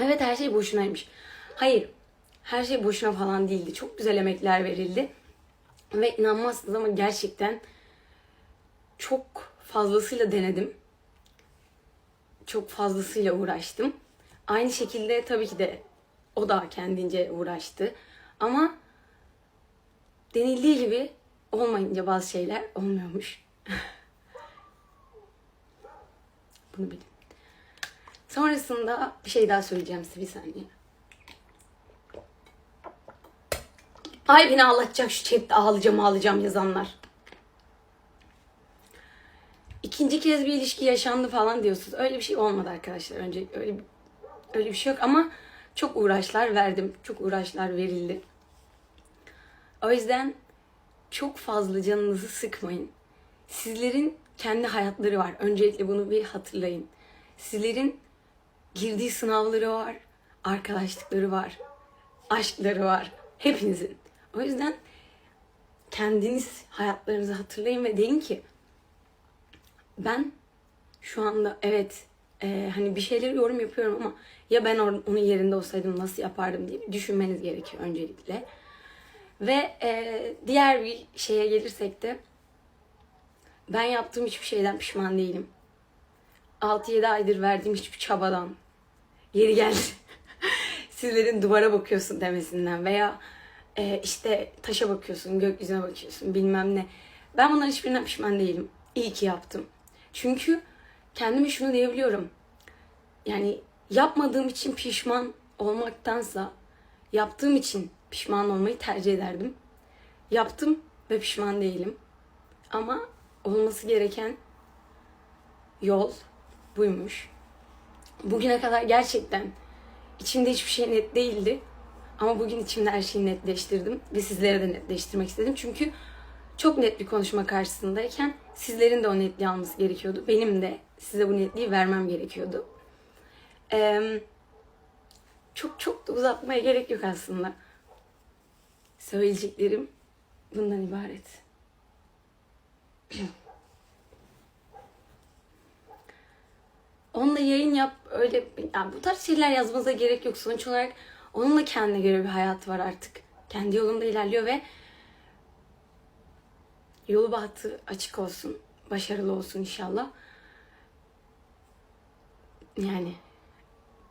Evet her şey boşunaymış. Hayır. Her şey boşuna falan değildi. Çok güzel emekler verildi. Ve inanmazsınız ama gerçekten çok fazlasıyla denedim. Çok fazlasıyla uğraştım. Aynı şekilde tabii ki de o da kendince uğraştı. Ama denildiği gibi olmayınca bazı şeyler olmuyormuş. Bunu bilin. Sonrasında bir şey daha söyleyeceğim size bir saniye. Ay beni ağlatacak şu chatte ağlayacağım ağlayacağım yazanlar. İkinci kez bir ilişki yaşandı falan diyorsunuz. Öyle bir şey olmadı arkadaşlar. Önce öyle öyle bir şey yok ama çok uğraşlar verdim. Çok uğraşlar verildi. O yüzden çok fazla canınızı sıkmayın. Sizlerin kendi hayatları var. Öncelikle bunu bir hatırlayın. Sizlerin girdiği sınavları var, arkadaşlıkları var, aşkları var. Hepinizin. O yüzden kendiniz hayatlarınızı hatırlayın ve deyin ki ben şu anda evet e, hani bir şeyleri yorum yapıyorum ama ya ben onun yerinde olsaydım nasıl yapardım diye düşünmeniz gerekiyor öncelikle. Ve e, diğer bir şeye gelirsek de ben yaptığım hiçbir şeyden pişman değilim. 6-7 aydır verdiğim hiçbir çabadan geri geldi. Sizlerin duvara bakıyorsun demesinden veya e, işte taşa bakıyorsun, gökyüzüne bakıyorsun bilmem ne. Ben bunların hiçbirinden pişman değilim. İyi ki yaptım. Çünkü kendime şunu diyebiliyorum. Yani yapmadığım için pişman olmaktansa yaptığım için pişman olmayı tercih ederdim. Yaptım ve pişman değilim. Ama olması gereken yol buymuş. Bugüne kadar gerçekten içimde hiçbir şey net değildi. Ama bugün içimde her şeyi netleştirdim ve sizlere de netleştirmek istedim. Çünkü çok net bir konuşma karşısındayken sizlerin de o netliği alması gerekiyordu. Benim de size bu netliği vermem gerekiyordu. Ee, çok çok da uzatmaya gerek yok aslında. Söyleyeceklerim bundan ibaret. yayın yap öyle yani bu tarz şeyler yazmanıza gerek yok. Sonuç olarak onun da kendine göre bir hayatı var artık. Kendi yolunda ilerliyor ve yolu bahtı açık olsun. Başarılı olsun inşallah. Yani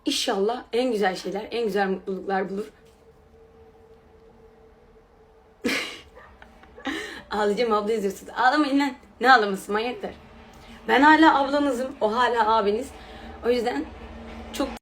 inşallah en güzel şeyler, en güzel mutluluklar bulur. Ağlayacağım abla izliyorsunuz. Ağlamayın lan. Ne ağlaması manyaklar. Ben hala ablanızım. O hala abiniz. O yüzden çok